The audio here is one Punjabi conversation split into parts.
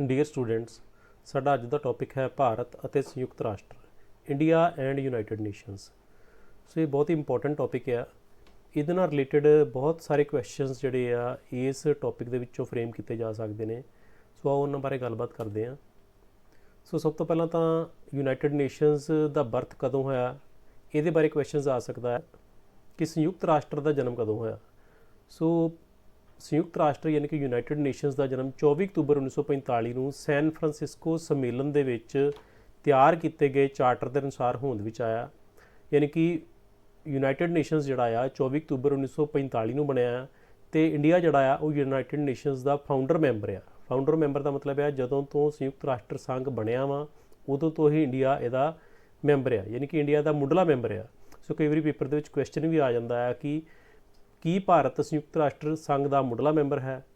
ਡੀਅਰ ਸਟੂਡੈਂਟਸ ਸਾਡਾ ਅੱਜ ਦਾ ਟੌਪਿਕ ਹੈ ਭਾਰਤ ਅਤੇ ਸੰਯੁਕਤ ਰਾਸ਼ਟਰ India and United Nations so ਇਹ ਬਹੁਤ ਹੀ ਇੰਪੋਰਟੈਂਟ ਟੌਪਿਕ ਹੈ। ਇਹਦੇ ਨਾਲ ਰਿਲੇਟਡ ਬਹੁਤ ਸਾਰੇ ਕੁਐਸਚਨਸ ਜਿਹੜੇ ਆ, ਇਸ ਟੌਪਿਕ ਦੇ ਵਿੱਚੋਂ ਫਰੇਮ ਕੀਤੇ ਜਾ ਸਕਦੇ ਨੇ। ਸੋ ਆਓ ਉਹਨਾਂ ਬਾਰੇ ਗੱਲਬਾਤ ਕਰਦੇ ਹਾਂ। ਸੋ ਸਭ ਤੋਂ ਪਹਿਲਾਂ ਤਾਂ ਯੂਨਾਈਟਿਡ ਨੇਸ਼ਨਸ ਦਾ ਬਰਥ ਕਦੋਂ ਹੋਇਆ? ਇਹਦੇ ਬਾਰੇ ਕੁਐਸਚਨਸ ਆ ਸਕਦਾ ਹੈ ਕਿ ਸੰਯੁਕਤ ਰਾਸ਼ਟਰ ਦਾ ਜਨਮ ਕਦੋਂ ਹੋਇਆ? ਸੋ ਸੰਯੁਕਤ ਰਾਸ਼ਟਰ ਯਾਨੀ ਕਿ ਯੂਨਾਈਟਿਡ ਨੇਸ਼ਨਸ ਦਾ ਜਨਮ 24 ਅਕਤੂਬਰ 1945 ਨੂੰ ਸੈਨ ਫਰਾਂਸਿਸਕੋ ਸੰਮੇਲਨ ਦੇ ਵਿੱਚ ਤਿਆਰ ਕੀਤੇ ਗਏ ਚਾਰਟਰ ਦੇ ਅਨੁਸਾਰ ਹੋਂਦ ਵਿੱਚ ਆਇਆ। ਯਾਨੀ ਕਿ ਯੂਨਾਈਟਿਡ ਨੇਸ਼ਨਸ ਜਿਹੜਾ ਆ 24 ਅਕਤੂਬਰ 1945 ਨੂੰ ਬਣਿਆ ਤੇ ਇੰਡੀਆ ਜਿਹੜਾ ਆ, ਉਹ ਯੂਨਾਈਟਿਡ ਨੇਸ਼ਨਸ ਦਾ ਫਾਊਂਡਰ ਮੈਂਬਰ ਆ। ਫਾਊਂਡਰ ਮੈਂਬਰ ਦਾ ਮਤਲਬ ਹੈ ਜਦੋਂ ਤੋਂ ਸੰਯੁਕਤ ਰਾਸ਼ਟਰ ਸੰਘ ਬਣਿਆ ਵਾ, ਉਦੋਂ ਤੋਂ ਹੀ ਇੰਡੀਆ ਇਹਦਾ ਮੈਂਬਰ ਆ। ਯਾਨੀ ਕਿ ਇੰਡੀਆ ਦਾ ਮੁੱਢਲਾ ਮੈਂਬਰ ਆ। ਸੋ ਕਈ ਵਾਰੀ ਪੇਪਰ ਦੇ ਵਿੱਚ ਕੁਐਸਚਨ ਵੀ ਆ ਜਾਂਦਾ ਹੈ ਕਿ ਕੀ ਭਾਰਤ ਸੰਯੁਕਤ ਰਾਸ਼ਟਰ ਸੰਘ ਦਾ ਮੁੱਢਲਾ ਮੈਂਬਰ ਹੈ?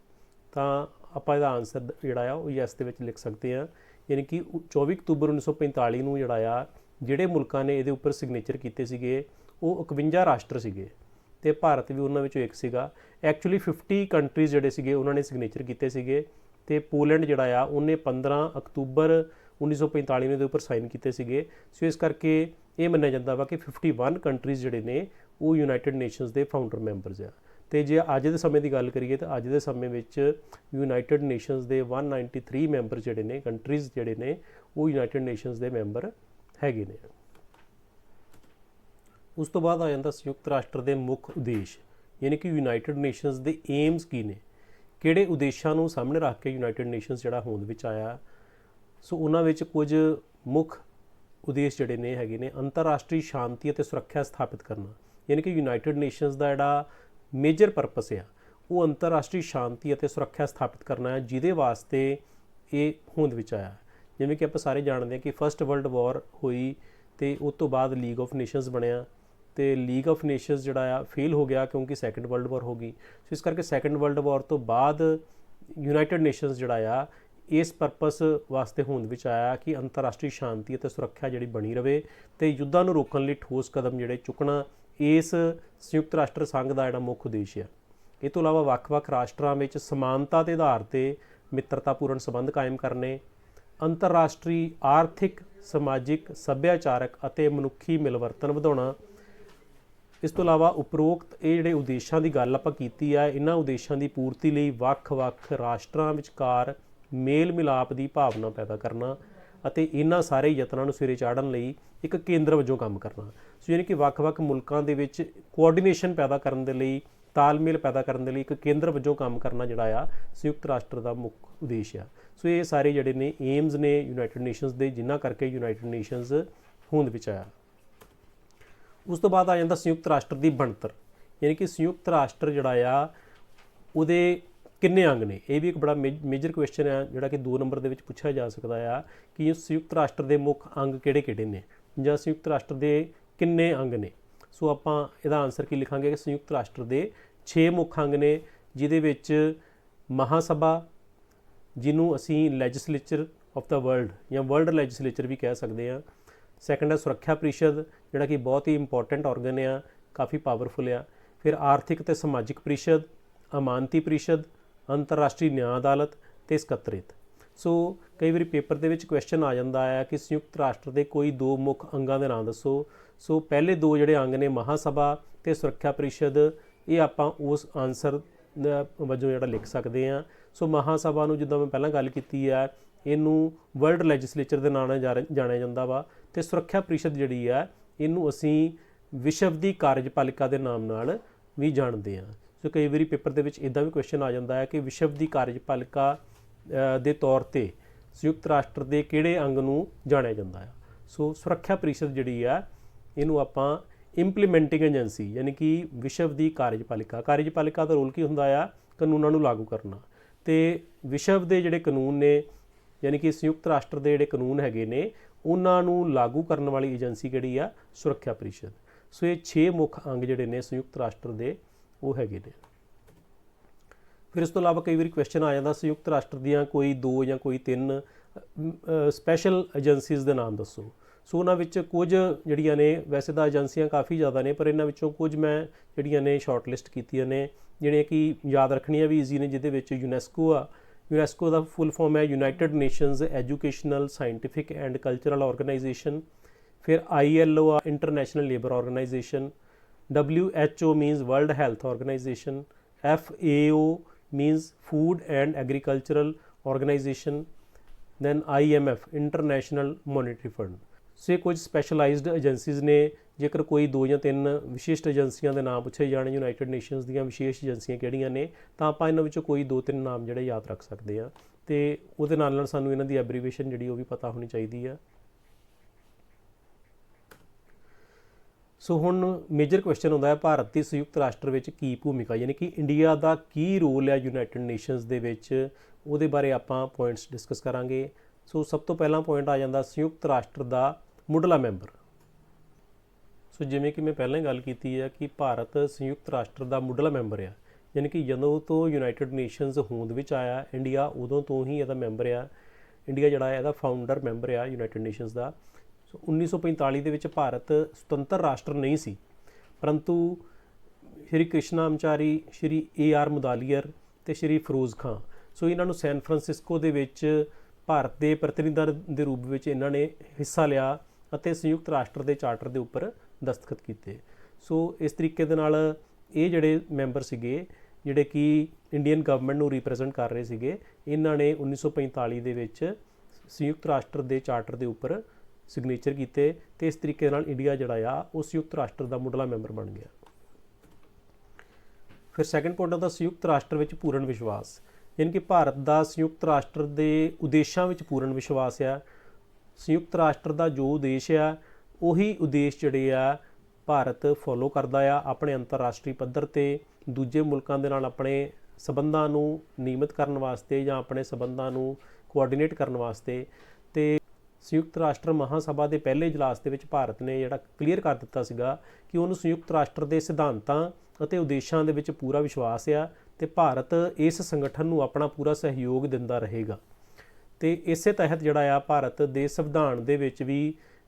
ਤਾਂ ਆਪਾਂ ਇਹਦਾ ਆਨਸਰ ਜਿਹੜਾ ਆ, ਉਹ ਯੈਸ ਦੇ ਵਿੱਚ ਲਿਖ ਸਕਦੇ ਆ ਯਾਨੀ ਕਿ 24 ਅਕਤੂਬਰ 1945 ਨੂੰ ਜਿਹੜਾ ਆ, ਜਿਹੜੇ ਮੁਲਕਾਂ ਨੇ ਇਹਦੇ ਉੱਪਰ ਸਿਗਨੇਚਰ ਕੀਤੇ ਸੀਗੇ, ਉਹ 51 ਰਾਸ਼ਟਰ ਸੀਗੇ। ਤੇ ਭਾਰਤ ਵੀ ਉਹਨਾਂ ਵਿੱਚੋਂ ਇੱਕ ਸੀਗਾ। ਐਕਚੁਅਲੀ 50 ਕੰਟਰੀਜ਼ ਜਿਹੜੇ ਸੀਗੇ, ਉਹਨਾਂ ਨੇ ਸਿਗਨੇਚਰ ਕੀਤੇ ਸੀਗੇ। ਤੇ ਪੋਲੈਂਡ ਜਿਹੜਾ ਆ, ਉਹਨੇ 15 ਅਕਤੂਬਰ 1945 ਨੂੰ ਇਹਦੇ ਉੱਪਰ ਸਾਈਨ ਕੀਤੇ ਸੀਗੇ। ਸੋ ਇਸ ਕਰਕੇ ਇਹ ਮੰਨਿਆ ਜਾਂਦਾ ਵਾ ਕਿ 51 ਕੰਟਰੀਜ਼ ਜਿਹੜੇ ਨੇ ਉਹ ਯੂਨਾਈਟਿਡ ਨੇਸ਼ਨਸ ਦੇ ਫਾਊਂਡਰ ਮੈਂਬਰਸ ਆ। ਤੇ ਜੇ ਅੱਜ ਦੇ ਸਮੇਂ ਦੀ ਗੱਲ ਕਰੀਏ ਤਾਂ ਅੱਜ ਦੇ ਸਮੇਂ ਵਿੱਚ ਯੂਨਾਈਟਿਡ ਨੇਸ਼ਨਸ ਦੇ 193 ਮੈਂਬਰ ਜਿਹੜੇ ਨੇ ਕੰਟਰੀਜ਼ ਜਿਹੜੇ ਨੇ, ਉਹ ਯੂਨਾਈਟਿਡ ਨੇਸ਼ਨਸ ਦੇ ਮੈਂਬਰ ਹੈਗੇ ਨੇ। ਉਸ ਤੋਂ ਬਾਅਦ ਆ ਜਾਂਦਾ ਸੰਯੁਕਤ ਰਾਸ਼ਟਰ ਦੇ ਮੁੱਖ ਉਦੇਸ਼, ਯਾਨੀ ਕਿ ਯੂਨਾਈਟਿਡ ਨੇਸ਼ਨਸ ਦੇ ਏਮਸ ਕੀ ਨੇ? ਕਿਹੜੇ ਉਦੇਸ਼ਾਂ ਨੂੰ ਸਾਹਮਣੇ ਰੱਖ ਕੇ ਯੂਨਾਈਟਿਡ ਨੇਸ਼ਨਸ ਜਿਹੜਾ ਹੋਂਦ ਵਿੱਚ ਆਇਆ? ਸੋ ਉਹਨਾਂ ਵਿੱਚ ਕੁਝ ਮੁੱਖ ਉਦੇਸ਼ ਜਿਹੜੇ ਨੇ ਹੈਗੇ ਨੇ, ਅੰਤਰਰਾਸ਼ਟਰੀ ਸ਼ਾਂਤੀ ਅਤੇ ਸੁਰੱਖਿਆ ਸਥਾਪਿਤ ਕਰਨਾ। ਯਾਨੀ ਕਿ ਯੂਨਾਈਟਿਡ ਨੇਸ਼ਨਸ ਦਾ ਜਿਹੜਾ ਮੇਜਰ ਪਰਪਸ ਆ, ਉਹ ਅੰਤਰਰਾਸ਼ਟਰੀ ਸ਼ਾਂਤੀ ਅਤੇ ਸੁਰੱਖਿਆ ਸਥਾਪਿਤ ਕਰਨਾ ਹੈ, ਜਿਹਦੇ ਵਾਸਤੇ ਇਹ ਹੋਂਦ ਵਿੱਚ ਆਇਆ। ਜਿਵੇਂ ਕਿ ਆਪਾਂ ਸਾਰੇ ਜਾਣਦੇ ਹਾਂ ਕਿ ਫਰਸਟ ਵਰਲਡ ਵਾਰ ਹੋਈ ਤੇ ਉਸ ਤੋਂ ਬਾਅਦ ਲੀਗ ਆਫ ਨੇਸ਼ਨਸ ਬਣਿਆ ਤੇ ਲੀਗ ਆਫ ਨੇਸ਼ਨਸ ਜਿਹੜਾ ਆ ਫੇਲ ਹੋ ਗਿਆ ਕਿਉਂਕਿ ਸੈਕੰਡ ਵਰਲਡ ਵਾਰ ਹੋ ਗਈ। ਸੋ ਇਸ ਕਰਕੇ ਸੈਕੰਡ ਵਰਲਡ ਵਾਰ ਤੋਂ ਬਾਅਦ ਯੂਨਾਈਟਿਡ ਨੇਸ਼ਨਸ ਜਿਹੜਾ ਆ, ਇਸ ਪਰਪਸ ਵਾਸਤੇ ਹੋਂਦ ਵਿੱਚ ਆਇਆ ਕਿ ਅੰਤਰਰਾਸ਼ਟਰੀ ਸ਼ਾਂਤੀ ਅਤੇ ਸੁਰੱਖਿਆ ਜਿਹੜੀ ਬਣੀ ਰਵੇ ਤੇ ਯੁੱਧਾਂ ਨੂੰ ਰੋਕਣ ਲਈ ਠੋਸ ਕਦਮ ਜਿਹੜੇ ਚੁੱਕਣਾ ਇਸ ਸੰਯੁਕਤ ਰਾਸ਼ਟਰ ਸੰਘ ਦਾ ਜਿਹੜਾ ਮੁੱਖ ਉਦੇਸ਼ ਹੈ ਇਹ ਤੋਂ ਇਲਾਵਾ ਵੱਖ-ਵੱਖ ਰਾਸ਼ਟਰਾਂ ਵਿੱਚ ਸਮਾਨਤਾ ਦੇ ਆਧਾਰ ਤੇ ਮਿੱਤਰਤਾਪੂਰਨ ਸੰਬੰਧ ਕਾਇਮ ਕਰਨੇ, ਅੰਤਰਰਾਸ਼ਟਰੀ ਆਰਥਿਕ, ਸਮਾਜਿਕ, ਸੱਭਿਆਚਾਰਕ ਅਤੇ ਮਨੁੱਖੀ ਮਿਲਵਰਤਨ ਵਧਾਉਣਾ, ਇਸ ਤੋਂ ਇਲਾਵਾ ਉਪਰੋਕਤ ਇਹ ਜਿਹੜੇ ਉਦੇਸ਼ਾਂ ਦੀ ਗੱਲ ਆਪਾਂ ਕੀਤੀ ਆ, ਇਹਨਾਂ ਉਦੇਸ਼ਾਂ ਦੀ ਪੂਰਤੀ ਲਈ ਵੱਖ-ਵੱਖ ਰਾਸ਼ਟਰਾਂ ਵਿਚਕਾਰ ਮੇਲ ਮਿਲਾਪ ਦੀ ਭਾਵਨਾ ਪੈਦਾ ਕਰਨਾ ਅਤੇ ਇਹਨਾਂ ਸਾਰੇ ਯਤਨਾਂ ਨੂੰ ਸਿਰੇ ਚਾੜਨ ਲਈ ਇੱਕ ਕੇਂਦਰ ਵਜੋਂ ਕੰਮ ਕਰਨਾ। ਸੋ ਯਾਨੀ ਕਿ ਵੱਖ-ਵੱਖ ਮੁਲਕਾਂ ਦੇ ਵਿੱਚ ਕੋਆਰਡੀਨੇਸ਼ਨ ਪੈਦਾ ਕਰਨ ਦੇ ਲਈ, ਤਾਲਮੇਲ ਪੈਦਾ ਕਰਨ ਦੇ ਲਈ ਇੱਕ ਕੇਂਦਰ ਵਜੋਂ ਕੰਮ ਕਰਨਾ ਜਿਹੜਾ ਆ, ਸੰਯੁਕਤ ਰਾਸ਼ਟਰ ਦਾ ਮੁੱਖ ਉਦੇਸ਼ ਆ। ਸੋ ਇਹ ਸਾਰੇ ਜਿਹੜੇ ਨੇ ਏਮਸ ਨੇ ਯੂਨਾਈਟਿਡ ਨੇਸ਼ਨਸ ਦੇ, ਜਿਨ੍ਹਾਂ ਕਰਕੇ ਯੂਨਾਈਟਿਡ ਨੇਸ਼ਨਸ ਹੋਂਦ ਵਿੱਚ ਆਇਆ। ਉਸ ਤੋਂ ਬਾਅਦ ਆ ਜਾਂਦਾ ਸੰਯੁਕਤ ਰਾਸ਼ਟਰ ਦੀ ਬਣਤਰ। ਯਾਨੀ ਕਿ ਸੰਯੁਕਤ ਰਾਸ਼ਟਰ ਜਿਹੜਾ ਆ, ਉਹਦੇ ਕਿੰਨੇ ਅੰਗ ਨੇ? ਇਹ ਵੀ ਇੱਕ ਬੜਾ ਮੇਜਰ ਕੁਐਸਚਨ ਹੈ, ਜਿਹੜਾ ਕਿ 2 ਨੰਬਰ ਦੇ ਵਿੱਚ ਪੁੱਛਿਆ ਜਾ ਸਕਦਾ ਆ ਕਿ ਸੰਯੁਕਤ ਰਾਸ਼ਟਰ ਦੇ ਮੁੱਖ ਅੰਗ ਕਿਹੜੇ-ਕਿਹੜੇ ਨੇ ਜਾਂ ਸੰਯੁਕਤ ਰਾਸ਼ਟਰ ਦੇ ਕਿੰਨੇ ਅੰਗ ਨੇ? ਸੋ ਆਪਾਂ ਇਹਦਾ ਆਨਸਰ ਕੀ ਲਿਖਾਂਗੇ ਕਿ ਸੰਯੁਕਤ ਰਾਸ਼ਟਰ ਦੇ 6 ਮੁੱਖ ਅੰਗ ਨੇ, ਜਿਹਦੇ ਵਿੱਚ ਮਹਾਸਭਾ, ਜਿਹਨੂੰ ਅਸੀਂ ਲੈਜਿਸਲੇਚਰ ਆਫ ਦਾ ਵਰਲਡ ਜਾਂ ਵਰਲਡ ਲੈਜਿਸਲੇਚਰ ਵੀ ਕਹਿ ਸਕਦੇ ਆ ਸੈਕੰਡ ਹੈ ਸੁਰੱਖਿਆ ਪਰਿਸ਼ਦ, ਜਿਹੜਾ ਕਿ ਬਹੁਤ ਹੀ ਇੰਪੋਰਟੈਂਟ ਆਰਗਨ ਆ, ਕਾਫੀ ਪਾਵਰਫੁਲ ਆ। ਫਿਰ ਆਰਥਿਕ ਤੇ ਸਮਾਜਿਕ ਪਰਿਸ਼ਦ, ਅਮਾਨਤੀ ਪ੍ਰੀਸ਼ਦ ਅੰਤਰਰਾਸ਼ਟਰੀ ਨਿਆਂ ਅਦਾਲਤ ਤੇ ਸਕੱਤਰੇਤ। ਸੋ ਕਈ ਵਾਰੀ ਪੇਪਰ ਦੇ ਵਿੱਚ ਕੁਐਸਚਨ ਆ ਜਾਂਦਾ ਹੈ ਕਿ ਸੰਯੁਕਤ ਰਾਸ਼ਟਰ ਦੇ ਕੋਈ ਦੋ ਮੁੱਖ ਅੰਗਾਂ ਦੇ ਨਾਮ ਦੱਸੋ। ਸੋ ਪਹਿਲੇ ਦੋ ਜਿਹੜੇ ਅੰਗ ਨੇ ਮਹਾਸਭਾ ਤੇ ਸੁਰੱਖਿਆ ਪਰਿਸ਼ਦ, ਇਹ ਆਪਾਂ ਉਸ ਆਨਸਰ ਵਜੋਂ ਜਿਹੜਾ ਲਿਖ ਸਕਦੇ ਆ ਸੋ ਮਹਾਸਭਾ ਨੂੰ ਜਿੱਦਾਂ ਮੈਂ ਪਹਿਲਾਂ ਗੱਲ ਕੀਤੀ ਹੈ ਇਹਨੂੰ ਵਰਲਡ ਲੈਜਿਸਲੇਚਰ ਦੇ ਨਾਂ ਨਾਲ ਜਾਣਿਆ ਜਾਂਦਾ ਵਾ ਤੇ ਸੁਰੱਖਿਆ ਪਰਿਸ਼ਦ ਜਿਹੜੀ ਆ, ਇਹਨੂੰ ਅਸੀਂ ਵਿਸ਼ਵ ਦੀ ਕਾਰਜਪਾਲਿਕਾ ਦੇ ਨਾਮ ਨਾਲ ਵੀ ਜਾਣਦੇ ਆ ਸੋ ਕਈ ਵਾਰੀ ਪੇਪਰ ਦੇ ਵਿੱਚ ਇਦਾਂ ਵੀ ਕੁਐਸਚਨ ਆ ਜਾਂਦਾ ਹੈ ਕਿ ਵਿਸ਼ਵ ਦੀ ਕਾਰਜਪਾਲਿਕਾ ਦੇ ਤੌਰ ਤੇ ਸੰਯੁਕਤ ਰਾਸ਼ਟਰ ਦੇ ਕਿਹੜੇ ਅੰਗ ਨੂੰ ਜਾਣਿਆ ਜਾਂਦਾ ਹੈ। ਸੋ ਸੁਰੱਖਿਆ ਪਰਿਸ਼ਦ ਜਿਹੜੀ ਆ ਇਹਨੂੰ ਆਪਾਂ ਇੰਪਲੀਮੈਂਟਿੰਗ ਏਜੰਸੀ ਯਾਨੀ ਕਿ ਵਿਸ਼ਵ ਦੀ ਕਾਰਜਪਾਲਿਕਾ ਕਾਰਜਪਾਲਿਕਾ ਦਾ ਰੋਲ ਕੀ ਹੁੰਦਾ ਆ? ਕਾਨੂੰਨਾਂ ਨੂੰ ਲਾਗੂ ਕਰਨਾ। ਤੇ ਵਿਸ਼ਵ ਦੇ ਜਿਹੜੇ ਕਾਨੂੰਨ ਨੇ, ਯਾਨੀ ਕਿ ਸੰਯੁਕਤ ਰਾਸ਼ਟਰ ਦੇ ਜਿਹੜੇ ਕਾਨੂੰਨ ਹੈਗੇ ਨੇ, ਉਹਨਾਂ ਨੂੰ ਲਾਗੂ ਕਰਨ ਵਾਲੀ ਏਜੰਸੀ ਕਿਹੜੀ ਆ? ਸੁਰੱਖਿਆ ਪਰਿਸ਼ਦ। ਸੋ ਇਹ 6 ਮੁੱਖ ਅੰਗ ਜਿਹੜੇ ਨੇ ਸੰਯੁਕਤ ਰਾਸ਼ਟਰ ਦੇ ਉਹ ਹੈਗੇ ਨੇ। ਫਿਰ ਇਸ ਤੋਂ ਇਲਾਵਾ ਕਈ ਵਾਰੀ ਕੁਐਸਚਨ ਆ ਜਾਂਦਾ, ਸੰਯੁਕਤ ਰਾਸ਼ਟਰ ਦੀਆਂ ਕੋਈ ਦੋ ਜਾਂ ਕੋਈ ਤਿੰਨ ਸਪੈਸ਼ਲ ਏਜੰਸੀਜ਼ ਦੇ ਨਾਮ ਦੱਸੋ। ਸੋ ਉਹਨਾਂ ਵਿੱਚ ਕੁਝ ਜਿਹੜੀਆਂ ਨੇ, ਵੈਸੇ ਤਾਂ ਏਜੰਸੀਆਂ ਕਾਫੀ ਜ਼ਿਆਦਾ ਨੇ, ਪਰ ਇਹਨਾਂ ਵਿੱਚੋਂ ਕੁਝ ਮੈਂ ਜਿਹੜੀਆਂ ਨੇ ਸ਼ਾਰਟਲਿਸਟ ਕੀਤੀਆਂ ਨੇ, ਜਿਹੜੀਆਂ ਕਿ ਯਾਦ ਰੱਖਣੀਆਂ ਵੀ ਈਜ਼ੀ ਨੇ, ਜਿਹਦੇ ਵਿੱਚ ਯੂਨੈਸਕੋ ਆ। ਯੂਨੈਸਕੋ ਦਾ ਫੁੱਲ ਫਾਰਮ ਹੈ United Nations Educational Scientific and Cultural Organization ਫਿਰ ILO ਆ International Labour Organization WHO means World Health Organization FAO means Food and Agricultural Organization, then IMF International Monetary Fund. ਸੇ ਕੁਝ ਸਪੈਸ਼ਲਾਈਜ਼ਡ ਏਜੰਸੀਜ਼ ਨੇ, ਜੇਕਰ ਕੋਈ ਦੋ ਜਾਂ ਤਿੰਨ ਵਿਸ਼ਿਸ਼ਟ ਏਜੰਸੀਆਂ ਦੇ ਨਾਮ ਪੁੱਛੇ ਜਾਣ ਯੂਨਾਈਟਿਡ ਨੇਸ਼ਨਸ ਦੀਆਂ ਵਿਸ਼ੇਸ਼ ਏਜੰਸੀਆਂ ਕਿਹੜੀਆਂ ਨੇ, ਤਾਂ ਆਪਾਂ ਇਹਨਾਂ ਵਿੱਚੋਂ ਕੋਈ ਦੋ ਤਿੰਨ ਨਾਮ ਜਿਹੜੇ ਯਾਦ ਰੱਖ ਸਕਦੇ ਆ ਤੇ ਉਹਦੇ ਨਾਲ ਨਾਲ ਸਾਨੂੰ ਇਹਨਾਂ ਦੀ ਐਬਰੀਵੇਸ਼ਨ ਜਿਹੜੀ ਉਹ ਵੀ ਪਤਾ ਹੋਣੀ ਚਾਹੀਦੀ ਆ। ਸੋ ਹੁਣ ਮੇਜਰ ਕੁਐਸਚਨ ਹੁੰਦਾ ਹੈ, ਭਾਰਤ ਦੀ ਸੰਯੁਕਤ ਰਾਸ਼ਟਰ ਵਿੱਚ ਕੀ ਭੂਮਿਕਾ, ਯਾਨੀ ਕਿ ਇੰਡੀਆ ਦਾ ਕੀ ਰੋਲ ਹੈ ਯੂਨਾਈਟਿਡ ਨੇਸ਼ਨਸ ਦੇ ਵਿੱਚ? ਉਹਦੇ ਬਾਰੇ ਆਪਾਂ ਪੁਆਇੰਟਸ ਡਿਸਕਸ ਕਰਾਂਗੇ। ਸੋ ਸਭ ਤੋਂ ਪਹਿਲਾ ਪੁਆਇੰਟ ਆ ਜਾਂਦਾ ਸੰਯੁਕਤ ਰਾਸ਼ਟਰ ਦਾ ਮੁੱਢਲਾ ਮੈਂਬਰ ਸੋ ਜਿਵੇਂ ਕਿ ਮੈਂ ਪਹਿਲਾਂ ਹੀ ਗੱਲ ਕੀਤੀ ਹੈ ਕਿ ਭਾਰਤ ਸੰਯੁਕਤ ਰਾਸ਼ਟਰ ਦਾ ਮੁੱਢਲਾ ਮੈਂਬਰ ਆ। ਯਾਨੀ ਕਿ ਜਦੋਂ ਤੋਂ ਯੂਨਾਈਟਿਡ ਨੇਸ਼ਨਸ ਹੋਂਦ ਵਿੱਚ ਆਇਆ ਇੰਡੀਆ ਉਦੋਂ ਤੋਂ ਹੀ ਇਹਦਾ ਮੈਂਬਰ ਆ। ਇੰਡੀਆ ਜਿਹੜਾ ਹੈ, ਇਹਦਾ ਫਾਊਂਡਰ ਮੈਂਬਰ ਆ ਯੂਨਾਈਟਿਡ ਨੇਸ਼ਨਸ ਦਾ। ਸੋ 1945 ਦੇ ਵਿੱਚ ਭਾਰਤ ਸੁਤੰਤਰ ਰਾਸ਼ਟਰ ਨਹੀਂ ਸੀ। ਪਰੰਤੂ ਸ਼੍ਰੀ ਕ੍ਰਿਸ਼ਨਾਮਚਾਰੀ ਸ਼੍ਰੀ ਏ ਆਰ ਮੁਦਾਲੀਅਰ ਤੇ ਸ਼੍ਰੀ ਫਿਰੋਜ਼ ਖਾਂ, ਸੋ ਇਹਨਾਂ ਨੂੰ ਸੈਨ ਫਰਾਂਸਿਸਕੋ ਦੇ ਵਿੱਚ ਭਾਰਤ ਦੇ ਪ੍ਰਤੀਨਿਧਾਂ ਦੇ ਰੂਪ ਵਿੱਚ ਇਹਨਾਂ ਨੇ ਹਿੱਸਾ ਲਿਆ ਅਤੇ ਸੰਯੁਕਤ ਰਾਸ਼ਟਰ ਦੇ ਚਾਰਟਰ ਦੇ ਉੱਪਰ ਦਸਤਖਤ ਕੀਤੇ। ਸੋ ਇਸ ਤਰੀਕੇ ਦੇ ਨਾਲ ਇਹ ਜਿਹੜੇ ਮੈਂਬਰ ਸੀਗੇ, ਜਿਹੜੇ ਕਿ ਇੰਡੀਅਨ ਗਵਰਨਮੈਂਟ ਨੂੰ ਰਿਪਰੈਜ਼ੈਂਟ ਕਰ ਰਹੇ ਸੀਗੇ, ਇਹਨਾਂ ਨੇ 1945 ਦੇ ਵਿੱਚ ਸੰਯੁਕਤ ਰਾਸ਼ਟਰ ਦੇ ਚਾਰਟਰ ਦੇ ਉੱਪਰ ਸਿਗਨੇਚਰ ਕੀਤੇ ਤੇ ਇਸ ਤਰੀਕੇ ਨਾਲ ਇੰਡੀਆ ਜਿਹੜਾ ਆ, ਉਹ ਸੰਯੁਕਤ ਰਾਸ਼ਟਰ ਦਾ ਮੁੱਢਲਾ ਮੈਂਬਰ ਬਣ ਗਿਆ। ਫਿਰ ਸੈਕੰਡ ਪੁਆਇੰਟ ਆਉਂਦਾ ਸੰਯੁਕਤ ਰਾਸ਼ਟਰ ਵਿੱਚ ਪੂਰਨ ਵਿਸ਼ਵਾਸ, ਯਾਨੀ ਕਿ ਭਾਰਤ ਦਾ ਸੰਯੁਕਤ ਰਾਸ਼ਟਰ ਦੇ ਉਦੇਸ਼ਾਂ ਵਿੱਚ ਪੂਰਨ ਵਿਸ਼ਵਾਸ ਆ। ਸੰਯੁਕਤ ਰਾਸ਼ਟਰ ਦਾ ਜੋ ਉਦੇਸ਼ ਆ, ਉਹੀ ਉਦੇਸ਼ ਜਿਹੜੇ ਆ, ਭਾਰਤ ਫੋਲੋ ਕਰਦਾ ਆ ਆਪਣੇ ਅੰਤਰਰਾਸ਼ਟਰੀ ਪੱਧਰ ਤੇ, ਦੂਜੇ ਮੁਲਕਾਂ ਦੇ ਨਾਲ ਆਪਣੇ ਸਬੰਧਾਂ ਨੂੰ ਨਿਯਮਿਤ ਕਰਨ ਵਾਸਤੇ ਜਾਂ ਆਪਣੇ ਸਬੰਧਾਂ ਨੂੰ ਕੋਆਰਡੀਨੇਟ ਕਰਨ ਵਾਸਤੇ। ਤੇ ਸੰਯੁਕਤ ਰਾਸ਼ਟਰ ਮਹਾਸਭਾ ਦੇ ਪਹਿਲੇ ਇਜਲਾਸ ਦੇ ਵਿੱਚ ਭਾਰਤ ਨੇ ਜਿਹੜਾ ਕਲੀਅਰ ਕਰ ਦਿੱਤਾ ਸੀਗਾ ਕਿ ਉਹਨੂੰ ਸੰਯੁਕਤ ਰਾਸ਼ਟਰ ਦੇ ਸਿਧਾਂਤਾਂ ਅਤੇ ਉਦੇਸ਼ਾਂ ਦੇ ਵਿੱਚ ਪੂਰਾ ਵਿਸ਼ਵਾਸ ਆ ਤੇ ਭਾਰਤ ਇਸ ਸੰਗਠਨ ਨੂੰ ਆਪਣਾ ਪੂਰਾ ਸਹਿਯੋਗ ਦਿੰਦਾ ਰਹੇਗਾ। ਤੇ ਇਸੇ ਤਹਿਤ ਜਿਹੜਾ ਆ ਭਾਰਤ ਦੇ ਸੰਵਿਧਾਨ ਦੇ ਵਿੱਚ ਵੀ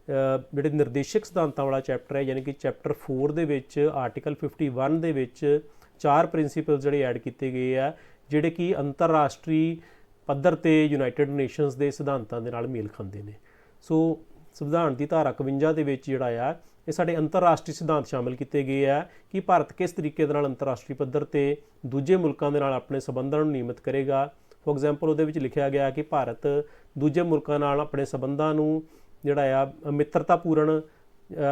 ਜਿਹੜੇ ਨਿਰਦੇਸ਼ਕ ਸਿਧਾਂਤਾਂ ਵਾਲਾ ਚੈਪਟਰ ਹੈ, ਯਾਨੀ ਕਿ ਚੈਪਟਰ 4 ਦੇ ਵਿੱਚ ਆਰਟੀਕਲ 51 ਦੇ ਵਿੱਚ ਚਾਰ ਪ੍ਰਿੰਸੀਪਲ ਜਿਹੜੇ ਐਡ ਕੀਤੇ ਗਏ ਆ, ਜਿਹੜੇ ਕਿ ਅੰਤਰਰਾਸ਼ਟਰੀ ਪੱਧਰ ਤੇ ਯੂਨਾਈਟਿਡ ਨੇਸ਼ਨਸ ਦੇ ਸਿਧਾਂਤਾਂ ਦੇ ਨਾਲ ਮੇਲ ਖਾਂਦੇ ਨੇ। ਸੋ ਸੰਵਿਧਾਨ ਦੀ ਧਾਰਾ 51 ਦੇ ਵਿੱਚ ਜਿਹੜਾ ਆ, ਇਹ ਸਾਡੇ ਅੰਤਰਰਾਸ਼ਟਰੀ ਸਿਧਾਂਤ ਸ਼ਾਮਿਲ ਕੀਤੇ ਗਏ ਆ ਕਿ ਭਾਰਤ ਕਿਸ ਤਰੀਕੇ ਦੇ ਨਾਲ ਅੰਤਰਰਾਸ਼ਟਰੀ ਪੱਧਰ ਤੇ ਦੂਜੇ ਮੁਲਕਾਂ ਦੇ ਨਾਲ ਆਪਣੇ ਸਬੰਧਾਂ ਨੂੰ ਨਿਯਮਿਤ ਕਰੇਗਾ। ਫੋਰ ਐਗਜ਼ਾਮਪਲ ਉਹਦੇ ਵਿੱਚ ਲਿਖਿਆ ਗਿਆ ਕਿ ਭਾਰਤ ਦੂਜੇ ਮੁਲਕਾਂ ਨਾਲ ਆਪਣੇ ਸਬੰਧਾਂ ਨੂੰ ਜਿਹੜਾ ਆ, ਮਿੱਤਰਤਾਪੂਰਨ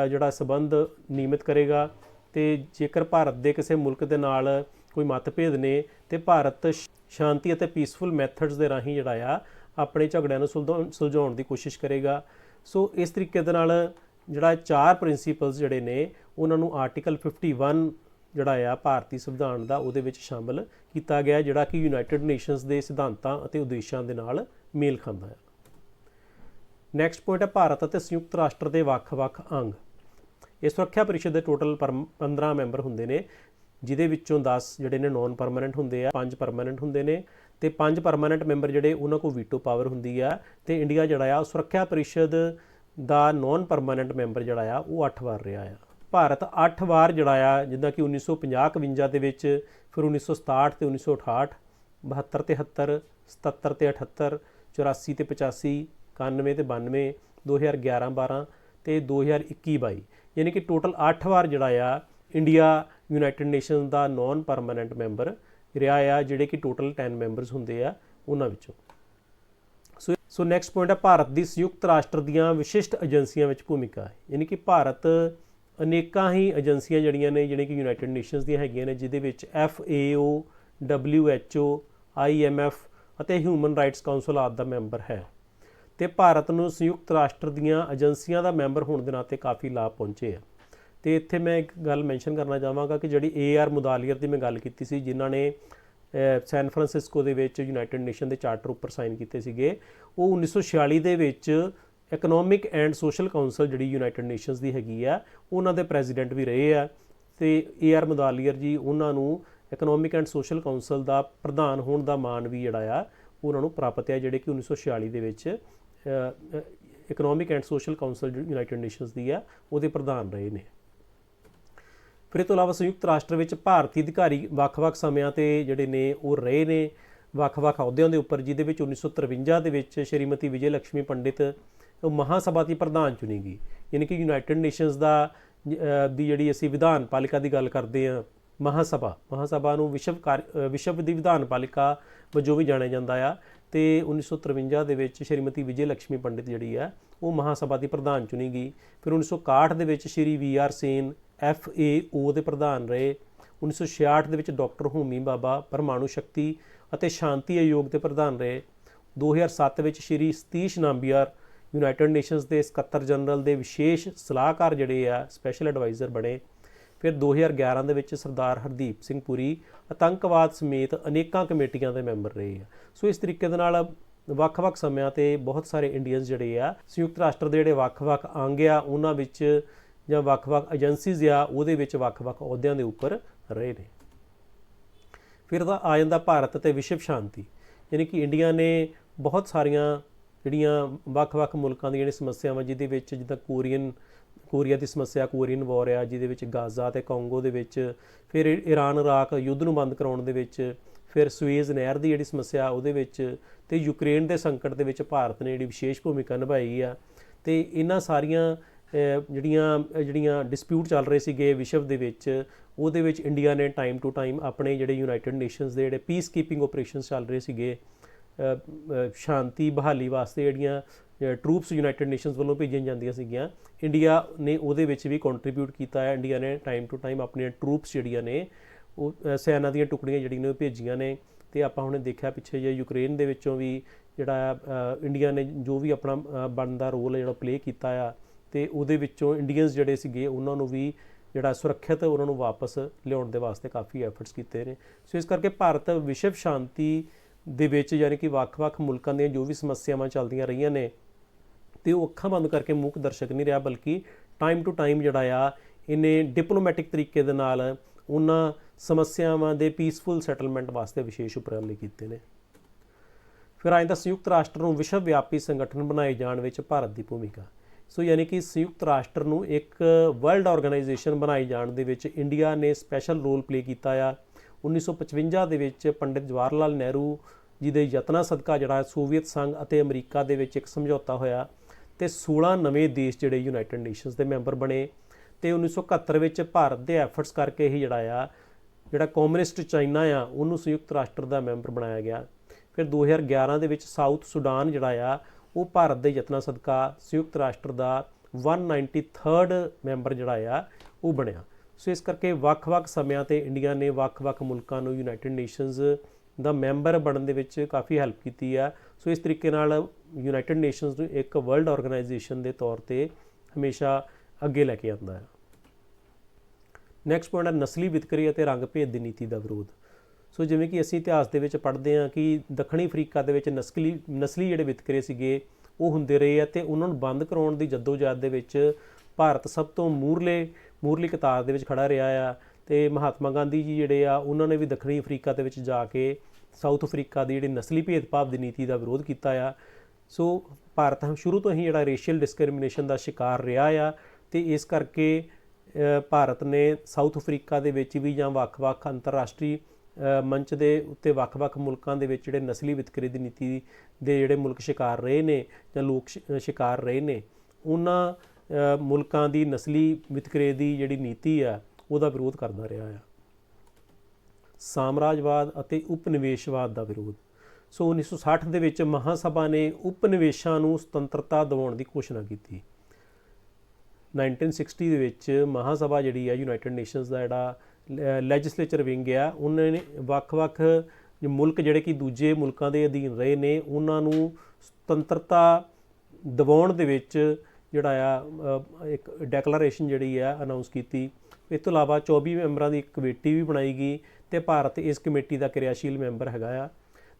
ਜਿਹੜਾ ਸਬੰਧ ਨਿਯਮਿਤ ਕਰੇਗਾ ਤੇ ਜੇਕਰ ਭਾਰਤ ਦੇ ਕਿਸੇ ਮੁਲਕ ਦੇ ਨਾਲ ਕੋਈ ਮਤਭੇਦ ਨੇ ਤੇ ਭਾਰਤ ਸ਼ਾਂਤੀ ਅਤੇ ਪੀਸਫੁਲ ਮੈਥਡਸ ਦੇ ਰਾਹੀਂ ਜਿਹੜਾ ਆ ਆਪਣੇ ਝਗੜਿਆਂ ਨੂੰ ਸੁਲਝਾਉਣ ਸੁਲਝਾਉਣ ਦੀ ਕੋਸ਼ਿਸ਼ ਕਰੇਗਾ। ਸੋ ਇਸ ਤਰੀਕੇ ਦੇ ਨਾਲ ਜਿਹੜਾ ਚਾਰ ਪ੍ਰਿੰਸੀਪਲਸ ਜਿਹੜੇ ਨੇ, ਉਹਨਾਂ ਨੂੰ ਆਰਟੀਕਲ 51 ਜਿਹੜਾ ਆ ਭਾਰਤੀ ਸੰਵਿਧਾਨ ਦਾ ਉਹਦੇ ਵਿੱਚ ਸ਼ਾਮਲ ਕੀਤਾ ਗਿਆ, ਜਿਹੜਾ ਕਿ ਯੂਨਾਈਟਿਡ ਨੇਸ਼ਨਸ ਦੇ ਸਿਧਾਂਤਾਂ ਅਤੇ ਉਦੇਸ਼ਾਂ ਦੇ ਨਾਲ ਮੇਲ ਖਾਂਦਾ ਹੈ। ਨੈਕਸਟ ਪੁਆਇੰਟ ਹੈ ਭਾਰਤ ਅਤੇ ਸੰਯੁਕਤ ਰਾਸ਼ਟਰ ਦੇ ਵੱਖ-ਵੱਖ ਅੰਗ। ਇਹ ਸੁਰੱਖਿਆ ਪਰਿਸ਼ਦ ਦੇ ਟੋਟਲ 15 ਮੈਂਬਰ ਹੁੰਦੇ ਨੇ, ਜਿਹਦੇ ਵਿੱਚੋਂ 10 ਜਿਹੜੇ ਨੇ ਨਾਨ ਪਰਮਨੈਂਟ ਹੁੰਦੇ ਆ 5 ਪਰਮਨੈਂਟ ਹੁੰਦੇ ਨੇ। ਤੇ ਪੰਜ ਪਰਮਨੈਂਟ ਮੈਂਬਰ ਜਿਹੜੇ ਉਹਨਾਂ ਕੋਲ ਵੀਟੋ ਪਾਵਰ ਹੁੰਦੀ ਆ ਤੇ ਇੰਡੀਆ ਜਿਹੜਾ ਆ ਸੁਰੱਖਿਆ ਪਰਿਸ਼ਦ ਦਾ ਨਾਨ ਪਰਮਨੈਂਟ ਮੈਂਬਰ ਜਿਹੜਾ ਆ ਉਹ 8 ਵਾਰ ਰਿਹਾ ਆ। ਭਾਰਤ 8 ਵਾਰ ਜਿਹੜਾ ਆ, ਜਿੱਦਾਂ ਕਿ 1950 51 ਦੇ ਵਿੱਚ, ਫਿਰ 1967 ਤੇ 1968 72 ਤੇ 73 77 ਤੇ 78 84 ਤੇ 85 91 ਤੇ 92 2011 12 ਤੇ 2021 22 ਯਾਨੀ ਕਿ ਟੋਟਲ 8 ਵਾਰ ਜਿਹੜਾ ਆ ਇੰਡੀਆ ਯੂਨਾਈਟਿਡ ਨੇਸ਼ਨਸ ਦਾ ਨਾਨ ਪਰਮਨੈਂਟ ਮੈਂਬਰ ਰਿਹਾ ਆ, ਜਿਹੜੇ ਕਿ ਟੋਟਲ 10 ਮੈਂਬਰਸ ਹੁੰਦੇ ਆ, ਉਹਨਾਂ ਵਿੱਚੋਂ। ਸੋ ਸੋ ਨੈਕਸਟ ਪੁਆਇੰਟ ਹੈ ਭਾਰਤ ਦੀ ਸੰਯੁਕਤ ਰਾਸ਼ਟਰ ਦੀਆਂ ਵਿਸ਼ਿਸ਼ਟ ਏਜੰਸੀਆਂ ਵਿੱਚ ਭੂਮਿਕਾ ਯਾਨੀ ਕਿ ਭਾਰਤ ਅਨੇਕਾਂ ਹੀ ਏਜੰਸੀਆਂ ਜਿਹੜੀਆਂ ਨੇ ਜਿਹੜੀਆਂ ਕਿ ਯੂਨਾਈਟਿਡ ਨੇਸ਼ਨਸ ਦੀਆਂ ਹੈਗੀਆਂ ਨੇ, ਜਿਹਦੇ ਵਿੱਚ FAO WHO IMF ਅਤੇ ਹਿਊਮਨ ਰਾਈਟਸ ਕਾਉਂਸਲ ਆਦਿ ਦਾ ਮੈਂਬਰ ਹੈ। ਤੇ ਭਾਰਤ ਨੂੰ ਸੰਯੁਕਤ ਰਾਸ਼ਟਰ ਦੀਆਂ ਏਜੰਸੀਆਂ ਦਾ ਮੈਂਬਰ ਹੋਣ ਦੇ ਨਾਤੇ ਕਾਫੀ ਲਾਭ ਪਹੁੰਚੇ ਆ। ਤੇ ਇੱਥੇ ਮੈਂ ਇੱਕ ਗੱਲ ਮੈਂਸ਼ਨ ਕਰਨਾ ਚਾਹਾਂਗਾ ਕਿ ਜਿਹੜੀ ਏ ਆਰ ਮੁਦਾਲੀਅਰ ਦੀ ਮੈਂ ਗੱਲ ਕੀਤੀ ਸੀ, ਜਿਨ੍ਹਾਂ ਨੇ ਸੈਨ ਫਰਾਂਸਿਸਕੋ ਦੇ ਵਿੱਚ ਯੂਨਾਈਟਿਡ ਨੇਸ਼ਨ ਦੇ ਚਾਰਟਰ ਉੱਪਰ ਸਾਈਨ ਕੀਤੇ ਸੀਗੇ, ਉਹ 1946 ਦੇ ਵਿੱਚ ਇਕਨੋਮਿਕ ਐਂਡ ਸੋਸ਼ਲ ਕਾਉਂਸਲ ਜਿਹੜੀ ਯੂਨਾਈਟਿਡ ਨੇਸ਼ਨਸ ਦੀ ਹੈਗੀ ਆ, ਉਹਨਾਂ ਦੇ ਪ੍ਰੈਜ਼ੀਡੈਂਟ ਵੀ ਰਹੇ ਆ ਤੇ ਏ ਆਰ ਮੁਦਾਲੀਅਰ ਜੀ ਉਹਨਾਂ ਨੂੰ ਇਕਨੋਮਿਕ ਐਂਡ ਸੋਸ਼ਲ ਕਾਉਂਸਲ ਦਾ ਪ੍ਰਧਾਨ ਹੋਣ ਦਾ ਮਾਣ ਵੀ ਜਿਹੜਾ ਆ, ਉਹਨਾਂ ਨੂੰ ਪ੍ਰਾਪਤ ਹੈ ਜਿਹੜੇ ਕਿ 1946 ਦੇ ਵਿੱਚ economic and social council United Nations ਦੀ ਆ, ਉਹਦੇ ਪ੍ਰਧਾਨ ਰਹੇ ਨੇ। ਫਿਰ ਇਹ ਤੋਂ ਇਲਾਵਾ ਸੰਯੁਕਤ ਰਾਸ਼ਟਰ ਵਿੱਚ ਭਾਰਤੀ ਅਧਿਕਾਰੀ ਵੱਖ-ਵੱਖ ਸਮਿਆਂ ਤੇ ਜਿਹੜੇ ਨੇ ਉਹ ਰਹੇ ਨੇ, ਵੱਖ-ਵੱਖ ਅਹੁਦਿਆਂ ਦੇ ਉੱਪਰ, ਜਿਹਦੇ ਵਿੱਚ 1953 ਦੇ ਵਿੱਚ ਸ਼੍ਰੀਮਤੀ ਵਿਜੇ ਲక్ష్ਮੀ ਪੰਡਿਤ ਉਹ ਮਹਾਸਭਾ ਦੀ ਪ੍ਰਧਾਨ ਚੁਣੀ ਗਈ ਯਾਨੀ ਕਿ ਯੂਨਾਈਟਿਡ ਨੇਸ਼ਨਸ ਦਾ ਦੀ ਜਿਹੜੀ ਅਸੀਂ ਵਿਧਾਨ ਪਾਲਿਕਾ ਦੀ ਗੱਲ ਕਰਦੇ ਹਾਂ, ਮਹਾਸਭਾ। ਮਹਾਸਭਾ ਨੂੰ ਵਿਸ਼ਵ ਵਿਸ਼ਵ ਦੀ ਵਿਧਾਨ ਪਾਲਿਕਾ ਵਜੋਂ ਵੀ ਜਾਣਿਆ ਜਾਂਦਾ ਆ ਤੇ 1953 ਦੇ ਵਿੱਚ ਸ਼੍ਰੀਮਤੀ ਵਿਜੇ ਲక్ష్ਮੀ ਪੰਡਿਤ ਜਿਹੜੀ ਆ, ਉਹ ਮਹਾਸਭਾ ਦੀ ਪ੍ਰਧਾਨ ਚੁਣੀ ਗਈ ਫਿਰ 1961 ਦੇ ਵਿੱਚ Shri V R Sen F A O ਦੇ ਪ੍ਰਧਾਨ ਰਹੇ। 1966 ਦੇ ਵਿੱਚ ਡਾਕਟਰ ਹੋਮੀ ਬਾਬਾ ਪਰਮਾਣੂ ਸ਼ਕਤੀ ਅਤੇ ਸ਼ਾਂਤੀ ਆਯੋਗ ਦੇ ਪ੍ਰਧਾਨ ਰਹੇ। 2007 ਵਿੱਚ ਸ਼੍ਰੀ ਸਤੀਸ਼ ਨਾਂਬੀਆਰ ਯੂਨਾਈਟਿਡ ਨੇਸ਼ਨਸ ਦੇ ਸਕੱਤਰ ਜਨਰਲ ਦੇ ਵਿਸ਼ੇਸ਼ ਸਲਾਹਕਾਰ ਜਿਹੜੇ ਆ, ਸਪੈਸ਼ਲ ਐਡਵਾਈਜ਼ਰ ਬਣੇ। ਫਿਰ 2011 ਦੇ ਵਿੱਚ ਸਰਦਾਰ ਹਰਦੀਪ ਸਿੰਘ ਪੁਰੀ ਆਤੰਕਵਾਦ ਸਮੇਤ ਅਨੇਕਾਂ ਕਮੇਟੀਆਂ ਦੇ ਮੈਂਬਰ ਰਹੇ ਆ। ਸੋ ਇਸ ਤਰੀਕੇ ਦੇ ਨਾਲ ਵੱਖ-ਵੱਖ ਸਮਿਆਂ ਤੇ ਬਹੁਤ ਸਾਰੇ ਇੰਡੀਅਨਸ ਜਿਹੜੇ ਆ, ਸੰਯੁਕਤ ਰਾਸ਼ਟਰ ਦੇ ਜਿਹੜੇ ਵੱਖ-ਵੱਖ ਅੰਗ ਆ, ਉਹਨਾਂ ਵਿੱਚ ਜਾਂ ਵੱਖ-ਵੱਖ ਏਜੰਸੀਜ਼ ਆ, ਉਹਦੇ ਵਿੱਚ ਵੱਖ-ਵੱਖ ਅਹੁਦਿਆਂ ਦੇ ਉੱਪਰ ਰਹੇ ਨੇ। ਫਿਰ ਤਾਂ ਆ ਜਾਂਦਾ ਭਾਰਤ ਤੇ ਵਿਸ਼ਵ ਸ਼ਾਂਤੀ। ਯਾਨੀ ਕਿ ਇੰਡੀਆ ਨੇ ਬਹੁਤ ਸਾਰੀਆਂ ਜਿਹੜੀਆਂ ਵੱਖ-ਵੱਖ ਮੁਲਕਾਂ ਦੀਆਂ ਜਿਹੜੀਆਂ ਸਮੱਸਿਆਵਾਂ, ਜਿਹਦੇ ਵਿੱਚ ਜਿੱਦਾਂ ਕੋਰੀਅਨ, ਕੋਰੀਆ ਦੀ ਸਮੱਸਿਆ, ਕੋਰੀਅਨ ਵਾਰ ਆ, ਜਿਹਦੇ ਵਿੱਚ ਗਾਜ਼ਾ ਤੇ ਕੰਗੋ ਦੇ ਵਿੱਚ, ਫਿਰ ਇ- ਇਰਾਨ, ਇਰਾਕ ਯੁੱਧ ਨੂੰ ਬੰਦ ਕਰਾਉਣ ਦੇ ਵਿੱਚ, ਫਿਰ ਸੂਏਜ਼ ਨਹਿਰ ਦੀ ਜਿਹੜੀ ਸਮੱਸਿਆ ਉਹਦੇ ਵਿੱਚ ਤੇ ਯੂਕਰੇਨ ਦੇ ਸੰਕਟ ਦੇ ਵਿੱਚ ਭਾਰਤ ਨੇ ਜਿਹੜੀ ਵਿਸ਼ੇਸ਼ ਭੂਮਿਕਾ ਨਿਭਾਈ ਆ। ਤੇ ਇਹਨਾਂ ਸਾਰੀਆਂ ਜਿਹੜੀਆਂ ਜਿਹੜੀਆਂ ਡਿਸਪਿਊਟ ਚੱਲ ਰਹੇ ਸੀਗੇ ਵਿਸ਼ਵ ਦੇ ਵਿੱਚ, ਉਹਦੇ ਵਿੱਚ ਇੰਡੀਆ ਨੇ ਟਾਈਮ ਟੂ ਟਾਈਮ ਆਪਣੇ ਜਿਹੜੇ ਯੂਨਾਈਟਿਡ ਨੇਸ਼ਨਸ ਦੇ ਜਿਹੜੇ ਪੀਸ ਕੀਪਿੰਗ ਆਪਰੇਸ਼ਨਸ ਚੱਲ ਰਹੇ ਸੀਗੇ ਸ਼ਾਂਤੀ, ਬਹਾਲੀ ਵਾਸਤੇ ਜਿਹੜੀਆਂ ਟਰੂਪਸ ਯੂਨਾਈਟਿਡ ਨੇਸ਼ਨਸ ਵੱਲੋਂ ਭੇਜੀਆਂ ਜਾਂਦੀਆਂ ਸੀਗੀਆਂ। ਇੰਡੀਆ ਨੇ ਉਹਦੇ ਵਿੱਚ ਵੀ ਕੰਟਰੀਬਿਊਟ ਕੀਤਾ ਹੈ। ਇੰਡੀਆ ਨੇ ਟਾਈਮ ਟੂ ਟਾਈਮ ਆਪਣੀਆਂ ਟਰੂਪਸ ਜਿਹੜੀਆਂ ਨੇ, ਉਹ ਸੈਨਾ ਦੀਆਂ ਟੁਕੜੀਆਂ ਜਿਹੜੀਆਂ ਨੇ ਉਹ ਭੇਜੀਆਂ ਨੇ। ਤੇ ਆਪਾਂ ਹੁਣੇ ਦੇਖਿਆ ਪਿੱਛੇ ਜੇ ਯੂਕਰੇਨ ਦੇ ਵਿੱਚੋਂ ਵੀ ਜਿਹੜਾ ਇੰਡੀਆ ਨੇ ਜੋ ਵੀ ਆਪਣਾ ਬਣਦਾ ਰੋਲ ਜਿਹੜਾ ਪਲੇ ਕੀਤਾ ਆ। ਤੇ ਉਹਦੇ ਵਿੱਚੋਂ ਇੰਡੀਅਨਸ ਜਿਹੜੇ ਸੀਗੇ, ਉਹਨਾਂ ਨੂੰ ਵੀ ਜਿਹੜਾ ਸੁਰੱਖਿਅਤ ਉਹਨਾਂ ਨੂੰ ਵਾਪਸ ਲਿਆਉਣ ਦੇ ਵਾਸਤੇ ਕਾਫੀ ਐਫਰਟਸ ਕੀਤੇ ਨੇ। ਸੋ ਇਸ ਕਰਕੇ ਭਾਰਤ ਵਿਸ਼ਵ ਸ਼ਾਂਤੀ ਦੇ ਵਿੱਚ ਯਾਨੀ ਕਿ ਵੱਖ-ਵੱਖ ਮੁਲਕਾਂ ਦੀਆਂ ਜੋ ਵੀ ਸਮੱਸਿਆਵਾਂ ਚੱਲਦੀਆਂ ਰਹੀਆਂ ਨੇ ਤੇ ਉਹ ਅੱਖਾਂ ਬੰਦ ਕਰਕੇ ਮੂਕ ਦਰਸ਼ਕ ਨਹੀਂ ਰਿਹਾ, ਬਲਕਿ ਟਾਈਮ ਟੂ ਟਾਈਮ ਜਿਹੜਾ ਆ, ਇਹਨੇ ਡਿਪਲੋਮੈਟਿਕ ਤਰੀਕੇ ਦੇ ਨਾਲ ਉਹਨਾਂ ਸਮੱਸਿਆਵਾਂ ਦੇ ਪੀਸਫੁਲ ਸੈਟਲਮੈਂਟ ਵਾਸਤੇ ਵਿਸ਼ੇਸ਼ ਉਪਰਾਲੇ ਕੀਤੇ ਨੇ। ਫਿਰ ਆਇੰਦਾ ਸੰਯੁਕਤ ਰਾਸ਼ਟਰ ਨੂੰ ਵਿਸ਼ਵ ਵਿਆਪੀ ਸੰਗਠਨ ਬਣਾਏ ਜਾਣ ਵਿੱਚ ਭਾਰਤ ਦੀ ਭੂਮਿਕਾ। ਸੋ ਯਾਨੀ ਕਿ ਸੰਯੁਕਤ ਰਾਸ਼ਟਰ ਨੂੰ ਇੱਕ ਵਰਲਡ ਆਰਗੇਨਾਈਜੇਸ਼ਨ ਬਣਾਈ ਜਾਣ ਦੇ ਵਿੱਚ ਇੰਡੀਆ ਨੇ ਸਪੈਸ਼ਲ ਰੋਲ ਪਲੇ ਕੀਤਾ ਆ। 1955 ਦੇ ਵਿੱਚ ਪੰਡਿਤ ਜਵਾਹਰ ਲਾਲ ਨਹਿਰੂ ਜੀ ਦੇ ਯਤਨਾਂ ਸਦਕਾ ਜਿਹੜਾ ਸੋਵੀਅਤ ਸੰਘ ਅਤੇ ਅਮਰੀਕਾ ਦੇ ਵਿੱਚ ਇੱਕ ਸਮਝੌਤਾ ਹੋਇਆ ਤੇ 16 ਨਵੇਂ ਦੇਸ਼ ਜਿਹੜੇ ਯੂਨਾਈਟਿਡ ਨੇਸ਼ਨਸ ਦੇ ਮੈਂਬਰ ਬਣੇ ਤੇ 1971 ਵਿੱਚ ਭਾਰਤ ਦੇ ਐਫਰਟਸ ਕਰਕੇ ਹੀ ਜਿਹੜਾ ਆ, ਜਿਹੜਾ ਕਮਿਊਨਿਸਟ ਚਾਈਨਾ ਆ, ਉਹਨੂੰ ਸੰਯੁਕਤ ਰਾਸ਼ਟਰ ਦਾ ਮੈਂਬਰ ਬਣਾਇਆ ਗਿਆ। ਫਿਰ 2011 ਦੇ ਵਿੱਚ ਸਾਊਥ ਸੁਡਾਨ ਜਿਹੜਾ ਆ ਉਹ ਭਾਰਤ ਦੇ ਯਤਨਾਂ ਸਦਕਾ ਸੰਯੁਕਤ ਰਾਸ਼ਟਰ ਦਾ 193rd ਮੈਂਬਰ ਜਿਹੜਾ ਆ, ਉਹ ਬਣਿਆ। ਸੋ ਇਸ ਕਰਕੇ ਵੱਖ-ਵੱਖ ਸਮਿਆਂ ਤੇ ਇੰਡੀਆ ਨੇ ਵੱਖ-ਵੱਖ ਮੁਲਕਾਂ ਨੂੰ ਯੂਨਾਈਟਿਡ ਨੇਸ਼ਨਸ ਦਾ ਮੈਂਬਰ ਬਣਨ ਦੇ ਵਿੱਚ ਕਾਫੀ ਹੈਲਪ ਕੀਤੀ ਆ। ਸੋ ਇਸ ਤਰੀਕੇ ਨਾਲ ਯੂਨਾਈਟਿਡ ਨੇਸ਼ਨਸ ਨੂੰ ਇੱਕ ਵਰਲਡ ਆਰਗੇਨਾਈਜੇਸ਼ਨ ਦੇ ਤੌਰ ਤੇ ਹਮੇਸ਼ਾ ਅੱਗੇ ਲੈ ਕੇ ਆਉਂਦਾ ਹੈ ਨੈਕਸਟ ਪੁਆਇੰਟ ਹੈ ਨਸਲੀ ਵਿਤਕਰੀ ਅਤੇ ਰੰਗ ਭੇਦ ਦੀ ਨੀਤੀ ਦਾ ਵਿਰੋਧ। ਸੋ ਜਿਵੇਂ ਕਿ ਅਸੀਂ ਇਤਿਹਾਸ ਦੇ ਵਿੱਚ ਪੜ੍ਹਦੇ ਹਾਂ ਕਿ ਦੱਖਣੀ ਅਫਰੀਕਾ ਦੇ ਵਿੱਚ ਨਸਲੀ ਨਸਲੀ ਜਿਹੜੇ ਵਿਤਕਰੇ ਸੀਗੇ, ਉਹ ਹੁੰਦੇ ਰਹੇ ਆ ਤੇ ਉਹਨਾਂ ਨੂੰ ਬੰਦ ਕਰਾਉਣ ਦੀ ਜਦੋਜਹਿਦ ਦੇ ਵਿੱਚ ਭਾਰਤ ਸਭ ਤੋਂ ਮੂਰਲੇ, ਮੂਰਲੀ ਕਤਾਰ ਦੇ ਵਿੱਚ ਖੜਾ ਰਿਹਾ ਆ ਤੇ ਮਹਾਤਮਾ ਗਾਂਧੀ ਜੀ ਜਿਹੜੇ ਆ, ਉਹਨਾਂ ਨੇ ਵੀ ਦੱਖਣੀ ਅਫਰੀਕਾ ਦੇ ਵਿੱਚ ਜਾ ਕੇ ਸਾਊਥ ਅਫਰੀਕਾ ਦੀ ਜਿਹੜੀ ਨਸਲੀ ਭੇਦਭਾਵ ਦੀ ਨੀਤੀ ਦਾ ਵਿਰੋਧ ਕੀਤਾ ਆ। ਸੋ ਭਾਰਤ ਹਮ ਸ਼ੁਰੂ ਤੋਂ ਹੀ ਜਿਹੜਾ ਰੇਸ਼ੀਅਲ ਡਿਸਕ੍ਰਿਮੀਨੇਸ਼ਨ ਦਾ ਸ਼ਿਕਾਰ ਰਿਹਾ ਆ ਤੇ ਇਸ ਕਰਕੇ ਭਾਰਤ ਨੇ ਸਾਊਥ ਅਫਰੀਕਾ ਦੇ ਵਿੱਚ ਵੀ ਜਾਂ ਵੱਖ-ਵੱਖ ਅੰਤਰਰਾਸ਼ਟਰੀ ਮੰਚ ਦੇ ਉੱਤੇ ਵੱਖ-ਵੱਖ ਮੁਲਕਾਂ ਦੇ ਵਿੱਚ ਜਿਹੜੇ ਨਸਲੀ ਵਿਤਕਰੇ ਦੀ ਨੀਤੀ ਦੇ ਜਿਹੜੇ ਮੁਲਕ ਸ਼ਿਕਾਰ ਰਹੇ ਨੇ ਜਾਂ ਲੋਕ ਸ਼ਿ- ਸ਼ਿਕਾਰ ਰਹੇ ਨੇ, ਉਹਨਾਂ ਮੁਲਕਾਂ ਦੀ ਨਸਲੀ ਵਿਤਕਰੇ ਦੀ ਜਿਹੜੀ ਨੀਤੀ ਆ, ਉਹਦਾ ਵਿਰੋਧ ਕਰਦਾ ਰਿਹਾ ਆ। ਸਾਮਰਾਜਵਾਦ ਅਤੇ ਉਪਨਿਵੇਸ਼ਵਾਦ ਦਾ ਵਿਰੋਧ। ਸੋ 1960 ਦੇ ਵਿੱਚ ਮਹਾਸਭਾ ਨੇ ਉਪਨਿਵੇਸ਼ਾਂ ਨੂੰ ਸੁਤੰਤਰਤਾ ਦਿਵਾਉਣ ਦੀ ਘੋਸ਼ਣਾ ਕੀਤੀ। 1960 ਦੇ ਵਿੱਚ ਮਹਾਸਭਾ ਜਿਹੜੀ ਆ, ਯੂਨਾਈਟਿਡ ਨੇਸ਼ਨਸ ਦਾ ਜਿਹੜਾ ਲੈਜਿਸਲੇਚਰ ਵਿੰਗ ਆ, ਉਹਨਾਂ ਨੇ ਵੱਖ-ਵੱਖ ਮੁਲਕ ਜਿਹੜੇ ਕਿ ਦੂਜੇ ਮੁਲਕਾਂ ਦੇ ਅਧੀਨ ਰਹੇ ਨੇ, ਉਹਨਾਂ ਨੂੰ ਸੁਤੰਤਰਤਾ ਦਿਵਾਉਣ ਦੇ ਵਿੱਚ ਜਿਹੜਾ ਆ ਇੱਕ ਡੈਕਲੇਰੇਸ਼ਨ ਜਿਹੜੀ ਆ ਅਨਾਉਂਸ ਕੀਤੀ। ਇਸ ਤੋਂ ਇਲਾਵਾ 24 ਮੈਂਬਰਾਂ ਦੀ ਇੱਕ ਕਮੇਟੀ ਵੀ ਬਣਾਈ ਗਈ ਤੇ ਭਾਰਤ ਇਸ ਕਮੇਟੀ ਦਾ ਕਿਰਿਆਸ਼ੀਲ ਮੈਂਬਰ ਹੈਗਾ ਆ।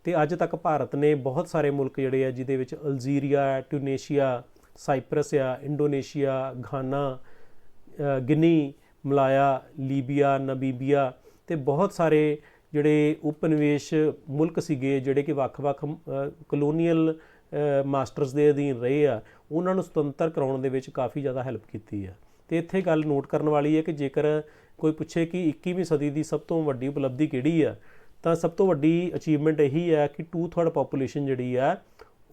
ਤੇ ਅੱਜ ਤੱਕ ਭਾਰਤ ਨੇ ਬਹੁਤ ਸਾਰੇ ਮੁਲਕ ਜਿਹੜੇ ਆ, ਜਿਹਦੇ ਵਿੱਚ ਅਲਜੀਰੀਆ, ਟਿਊਨੀਸ਼ੀਆ, ਸਾਈਪਰਸ ਆ, Indonesia, Ghana Guinea Malaya, Libya, Namibia ਤੇ ਬਹੁਤ ਸਾਰੇ ਜਿਹੜੇ ਉਪਨਿਵੇਸ਼ ਮੁਲਕ ਸੀਗੇ ਜਿਹੜੇ ਕਿ ਵੱਖ-ਵੱਖ ਕਲੋਨੀਅਲ ਮਾਸਟਰਸ ਦੇ ਅਧੀਨ ਰਹੇ ਆ, ਉਹਨਾਂ ਨੂੰ ਸੁਤੰਤਰ ਕਰਾਉਣ ਦੇ ਵਿੱਚ ਕਾਫੀ ਜ਼ਿਆਦਾ ਹੈਲਪ ਕੀਤੀ ਆ। ਤੇ ਇੱਥੇ ਗੱਲ ਨੋਟ ਕਰਨ ਵਾਲੀ ਹੈ ਕਿ ਜੇਕਰ ਕੋਈ ਪੁੱਛੇ ਕਿ 21ਵੀਂ ਸਦੀ ਦੀ ਸਭ ਤੋਂ ਵੱਡੀ ਉਪਲਬਧੀ ਕਿਹੜੀ ਆ, ਤਾਂ ਸਭ ਤੋਂ ਵੱਡੀ ਅਚੀਵਮੈਂਟ ਇਹੀ ਹੈ ਕਿ 2/3 ਪੋਪੂਲੇਸ਼ਨ ਜਿਹੜੀ ਆ,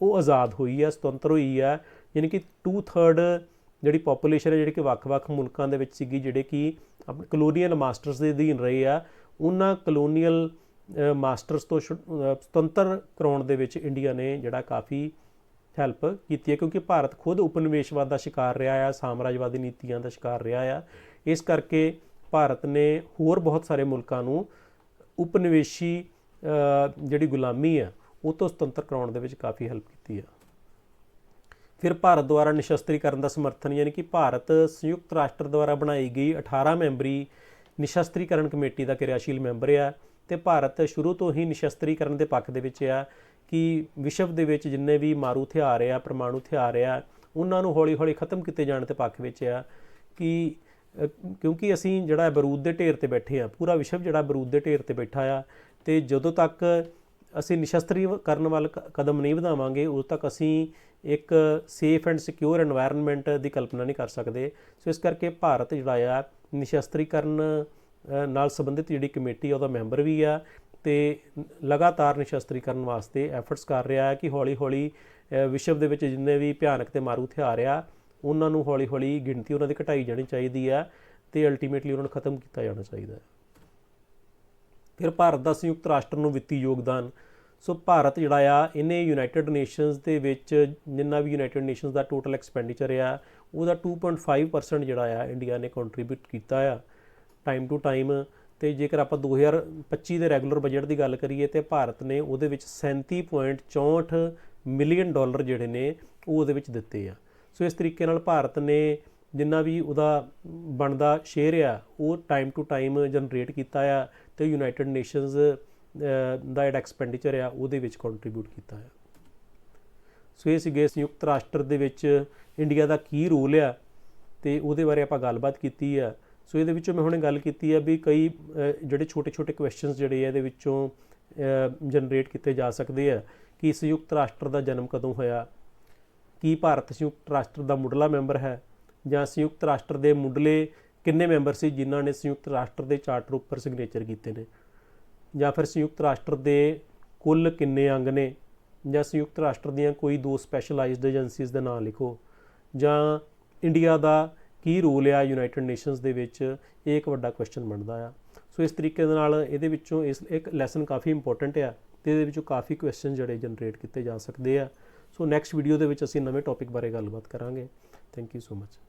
ਉਹ ਆਜ਼ਾਦ ਹੋਈ ਹੈ ਸੁਤੰਤਰ ਹੋਈ ਹੈ ਯਾਨੀ ਕਿ 2/3 ਜਿਹੜੀ ਪੋਪੂਲੇਸ਼ਨ ਹੈ, ਜਿਹੜੀ ਕਿ ਵੱਖ-ਵੱਖ ਮੁਲਕਾਂ ਦੇ ਵਿੱਚ ਸੀਗੀ, ਜਿਹੜੇ ਕਿ ਆਪਣੇ ਕਲੋਨੀਅਲ ਮਾਸਟਰਸ ਦੇ ਅਧੀਨ ਰਹੇ ਆ, ਉਹਨਾਂ ਕਲੋਨੀਅਲ ਮਾਸਟਰਸ ਤੋਂ ਸੁਤੰਤਰ ਕਰਾਉਣ ਦੇ ਵਿੱਚ ਇੰਡੀਆ ਨੇ ਜਿਹੜਾ ਕਾਫੀ ਹੈਲਪ ਕੀਤੀ ਹੈ, ਕਿਉਂਕਿ ਭਾਰਤ ਖੁਦ ਉਪਨਿਵੇਸ਼ਵਾਦ ਦਾ ਸ਼ਿਕਾਰ ਰਿਹਾ ਆ, ਸਾਮਰਾਜਵਾਦੀ ਨੀਤੀਆਂ ਦਾ ਸ਼ਿਕਾਰ ਰਿਹਾ ਆ। ਇਸ ਕਰਕੇ ਭਾਰਤ ਨੇ ਹੋਰ ਬਹੁਤ ਸਾਰੇ ਮੁਲਕਾਂ ਨੂੰ ਉਪਨਿਵੇਸ਼ੀ ਜਿਹੜੀ ਗੁਲਾਮੀ ਆ, ਉਹ ਤੋਂ ਸੁਤੰਤਰ ਕਰਾਉਣ ਦੇ ਵਿੱਚ ਕਾਫੀ ਹੈਲਪ ਕੀਤੀ ਆ। ਫਿਰ ਭਾਰਤ ਦੁਆਰਾ ਨਿਸ਼ਸਤਰੀਕਰਨ ਦਾ ਸਮਰਥਨ, ਯਾਨੀ ਕਿ ਭਾਰਤ ਸੰਯੁਕਤ ਰਾਸ਼ਟਰ ਦੁਆਰਾ ਬਣਾਈ ਗਈ 18 ਮੈਂਬਰੀ ਨਿਸ਼ਸਤਰੀਕਰਨ ਕਮੇਟੀ ਦਾ ਕਿਰਿਆਸ਼ੀਲ ਮੈਂਬਰ ਆ ਤੇ ਭਾਰਤ ਸ਼ੁਰੂ ਤੋਂ ਹੀ ਨਿਸ਼ਸਤਰੀਕਰਨ ਦੇ ਪੱਖ ਦੇ ਵਿੱਚ ਆ ਕਿ ਵਿਸ਼ਵ ਦੇ ਵਿੱਚ ਜਿੰਨੇ ਵੀ ਮਾਰੂ ਹਥਿਆਰ ਆ, ਪਰਮਾਣੂ ਹਥਿਆਰ ਆ, ਉਹਨਾਂ ਨੂੰ ਹੌਲੀ-ਹੌਲੀ ਖਤਮ ਕੀਤੇ ਜਾਣ ਦੇ ਪੱਖ ਵਿੱਚ ਆ ਕਿ ਕਿਉਂਕਿ ਅਸੀਂ ਜਿਹੜਾ ਬਰੂਦ ਦੇ ਢੇਰ ਤੇ ਬੈਠੇ ਆ, ਪੂਰਾ ਵਿਸ਼ਵ ਜਿਹੜਾ ਬਰੂਦ ਦੇ ਢੇਰ ਤੇ ਬੈਠਾ ਆ ਤੇ ਜਦੋਂ ਤੱਕ ਅਸੀਂ ਨਿਸ਼ਸਤਰੀਕਰਨ ਵੱਲ ਕ- ਕਦਮ ਨਹੀਂ ਵਧਾਵਾਂਗੇ, ਉਦੋਂ ਤੱਕ ਅਸੀਂ ਇੱਕ ਸੇਫ ਐਂਡ ਸਿਕਿਉਰ এনवायरमेंट ਦੀ ਕਲਪਨਾ ਨਹੀਂ ਕਰ ਸਕਦੇ। ਸੋ ਇਸ ਕਰਕੇ ਭਾਰਤ ਜਿਹੜਾ ਆ, ਨਿਸ਼ਸਤਰੀਕਰਨ ਨਾਲ ਸੰਬੰਧਿਤ ਜਿਹੜੀ ਕਮੇਟੀ ਆ, ਉਹਦਾ ਮੈਂਬਰ ਵੀ ਆ ਤੇ ਲਗਾਤਾਰ ਨਿਸ਼ਸਤਰੀਕਰਨ ਵਾਸਤੇ ਐਫਰਟਸ ਕਰ ਰਿਹਾ ਹੈ ਕਿ ਹੌਲੀ-ਹੌਲੀ ਵਿਸ਼ਵ ਦੇ ਵਿੱਚ ਜਿੰਨੇ ਵੀ ਭਿਆਨਕ ਤੇ ਮਾਰੂ ਹਥਿਆਰ ਆ, ਉਹਨਾਂ ਨੂੰ ਹੌਲੀ-ਹੌਲੀ ਗਿਣਤੀ ਉਹਨਾਂ ਦੀ ਘਟਾਈ ਜਾਣੀ ਚਾਹੀਦੀ ਆ ਤੇ ਅਲਟੀਮੇਟਲੀ ਉਹਨਾਂ ਨੂੰ ਖਤਮ ਕੀਤਾ ਜਾਣਾ ਚਾਹੀਦਾ ਹੈ। ਫਿਰ ਭਾਰਤ ਦਾ ਸੰਯੁਕਤ ਰਾਸ਼ਟਰ ਨੂੰ ਵਿੱਤੀ ਯੋਗਦਾਨ ਸੋ ਭਾਰਤ ਜਿਹੜਾ ਆ, ਇਹਨੇ ਯੂਨਾਈਟਿਡ ਨੇਸ਼ਨਸ ਦੇ ਵਿੱਚ ਜਿੰਨਾ ਵੀ ਯੂਨਾਈਟਿਡ ਨੇਸ਼ਨਸ ਦਾ ਟੋਟਲ ਐਕਸਪੈਂਡੀਚਰ ਆ, ਉਹਦਾ 2.5% ਜਿਹੜਾ ਆ ਇੰਡੀਆ ਨੇ ਕੰਟਰੀਬਿਊਟ ਕੀਤਾ ਆ ਟਾਈਮ ਟੂ ਟਾਈਮ ਤੇ ਜੇਕਰ ਆਪਾਂ 2025 ਦੇ ਰੈਗੂਲਰ ਬਜਟ ਦੀ ਗੱਲ ਕਰੀਏ, ਤੇ ਭਾਰਤ ਨੇ ਉਹਦੇ ਵਿੱਚ 37.64 ਮਿਲੀਅਨ ਡਾਲਰ ਜਿਹੜੇ ਨੇ, ਉਹ ਉਹਦੇ ਵਿੱਚ ਦਿੱਤੇ ਆ। ਸੋ ਇਸ ਤਰੀਕੇ ਨਾਲ ਭਾਰਤ ਨੇ ਜਿੰਨਾ ਵੀ ਉਹਦਾ ਬਣਦਾ ਸ਼ੇਅਰ ਆ, ਉਹ ਟਾਈਮ ਟੂ ਟਾਈਮ ਜਨਰੇਟ ਕੀਤਾ ਆ, ਤੇ ਯੂਨਾਈਟਿਡ ਨੇਸ਼ਨਸ ਦਾ ਜਿਹੜਾ ਐਕਸਪੈਂਡੀਚਰ ਆ, ਉਹਦੇ ਵਿੱਚ ਕੰਟਰੀਬਿਊਟ ਕੀਤਾ ਆ ਸੋ ਇਹ ਸੀਗੇ ਸੰਯੁਕਤ ਰਾਸ਼ਟਰ ਦੇ ਵਿੱਚ ਇੰਡੀਆ ਦਾ ਕੀ ਰੋਲ ਆ, ਤੇ ਉਹਦੇ ਬਾਰੇ ਆਪਾਂ ਗੱਲਬਾਤ ਕੀਤੀ ਆ। ਸੋ ਇਹਦੇ ਵਿੱਚੋਂ ਮੈਂ ਹੁਣੇ ਗੱਲ ਕੀਤੀ ਆ ਵੀ ਕਈ ਜਿਹੜੇ ਛੋਟੇ-ਛੋਟੇ ਕੁਐਸਚਨਸ ਜਿਹੜੇ ਆ, ਇਹਦੇ ਵਿੱਚੋਂ ਜਨਰੇਟ ਕੀਤੇ ਜਾ ਸਕਦੇ ਆ ਕਿ ਸੰਯੁਕਤ ਰਾਸ਼ਟਰ ਦਾ ਜਨਮ ਕਦੋਂ ਹੋਇਆ, ਕੀ ਭਾਰਤ ਸੰਯੁਕਤ ਰਾਸ਼ਟਰ ਦਾ ਮੁੱਢਲਾ ਮੈਂਬਰ ਹੈ, ਜਾਂ ਸੰਯੁਕਤ ਰਾਸ਼ਟਰ ਦੇ ਮੁੱਢਲੇ ਕਿੰਨੇ ਮੈਂਬਰ ਸੀ ਜਿਨ੍ਹਾਂ ਨੇ ਸੰਯੁਕਤ ਰਾਸ਼ਟਰ ਦੇ ਚਾਰਟਰ ਉੱਪਰ ਸਿਗਨੇਚਰ ਕੀਤੇ ਨੇ। ਜਾਂ ਫਿਰ ਸੰਯੁਕਤ ਰਾਸ਼ਟਰ ਦੇ ਕੁੱਲ ਕਿੰਨੇ ਅੰਗ ਨੇ? ਜਾਂ ਸੰਯੁਕਤ ਰਾਸ਼ਟਰ ਦੀਆਂ ਕੋਈ ਦੋ ਸਪੈਸ਼ਲਾਈਜ਼ਡ ਏਜੰਸੀਜ਼ ਦੇ ਨਾਂ ਲਿਖੋ। ਜਾਂ ਇੰਡੀਆ ਦਾ ਕੀ ਰੋਲ ਆ ਯੂਨਾਈਟਿਡ ਨੇਸ਼ਨਸ ਦੇ ਵਿੱਚ? ਇਹ ਇੱਕ ਵੱਡਾ ਕੁਐਸਚਨ ਬਣਦਾ ਆ। ਸੋ ਇਸ ਤਰੀਕੇ ਦੇ ਨਾਲ ਇਹਦੇ ਵਿੱਚੋਂ ਇਸ ਇੱਕ ਲੈਸਨ ਕਾਫੀ ਇੰਪੋਰਟੈਂਟ ਆ ਤੇ ਇਹਦੇ ਵਿੱਚੋਂ ਕਾਫੀ ਕੁਐਸਚਨ ਜਿਹੜੇ ਜਨਰੇਟ ਕੀਤੇ ਜਾ ਸਕਦੇ ਆ। ਸੋ ਨੈਕਸਟ ਵੀਡੀਓ ਦੇ ਵਿੱਚ ਅਸੀਂ ਨਵੇਂ ਟੌਪਿਕ ਬਾਰੇ ਗੱਲਬਾਤ ਕਰਾਂਗੇ। Thank you so much